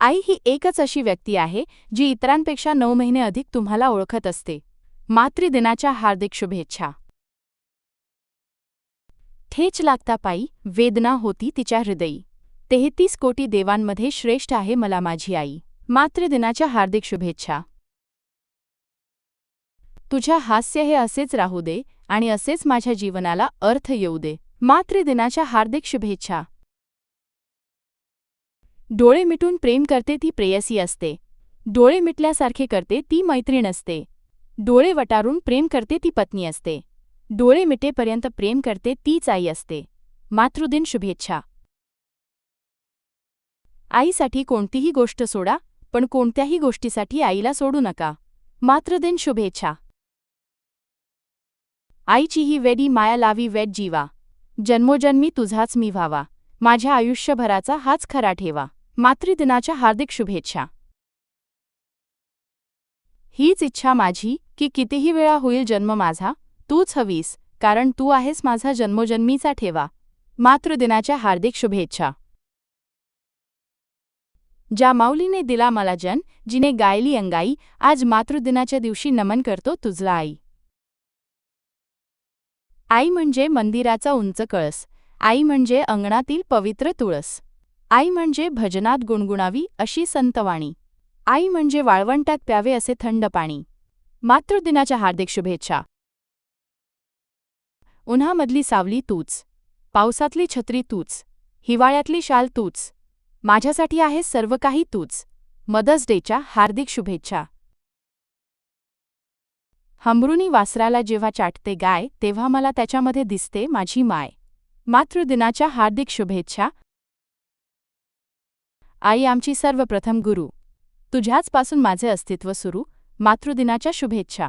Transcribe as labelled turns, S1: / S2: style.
S1: आई ही एकच अशी व्यक्ती आहे जी इतरांपेक्षा नऊ महिने अधिक तुम्हाला ओळखत असते. मातृदिनाच्या हार्दिक शुभेच्छा. ठेच लागता पायी वेदना होती तिच्या हृदयी. तेहतीस कोटी देवांमध्ये श्रेष्ठ आहे मला माझी आई. मातृदिनाच्या हार्दिक शुभेच्छा. तुझ्या हास्य हे असेच राहू दे आणि असेच माझ्या जीवनाला अर्थ येऊ दे. मातृदिनाच्या हार्दिक शुभेच्छा. डोळे मिटून प्रेम करते ती प्रेयसी असते. डोळे मिटल्यासारखे करते ती मैत्रीण असते. डोळे वटारून प्रेम करते ती पत्नी असते. डोळे मिटेपर्यंत प्रेम करते तीच आई असते. मातृदिन शुभेच्छा. आईसाठी कोणतीही गोष्ट सोडा पण कोणत्याही गोष्टीसाठी आईला सोडू नका. मातृदिन शुभेच्छा. आईची ही वेडी माया लावी वेट जीवा. जन्मोजन्मी तुझाच मी व्हावा. माझ्या आयुष्यभराचा हाच खरा ठेवा. मातृदिनाच्या हार्दिक शुभेच्छा. हीच इच्छा माझी की कितीही वेळा होईल जन्म माझा तूच हवीस कारण तू आहेस माझा जन्मोजन्मीचा ठेवा. मातृदिनाच्या हार्दिक शुभेच्छा. ज्या माऊलीने दिला मला जन जिने गायली अंगाई आज मातृदिनाच्या दिवशी नमन करतो तुझला आई. आई म्हणजे मंदिराचा उंच कळस. आई म्हणजे अंगणातील पवित्र तुळस. आई म्हणजे भजनात गुणगुणावी अशी संतवाणी. आई म्हणजे वाळवंटात प्यावे असे थंड पाणी. मातृदिनाच्या हार्दिक शुभेच्छा. उन्हामधली सावली तूच. पावसातली छत्री तूच. हिवाळ्यातली शाल तूच. माझ्यासाठी आहे सर्व काही तूच. मदर्स डेच्या हार्दिक शुभेच्छा. हमरुनी वासराला जेव्हा चाटते गाय तेव्हा मला त्याच्यामध्ये दिसते माझी माय. मातृदिनाच्या हार्दिक शुभेच्छा. आई आमची सर्वप्रथम गुरु. तुझ्याचपासून माझे अस्तित्व सुरू. मातृदिनाच्या शुभेच्छा.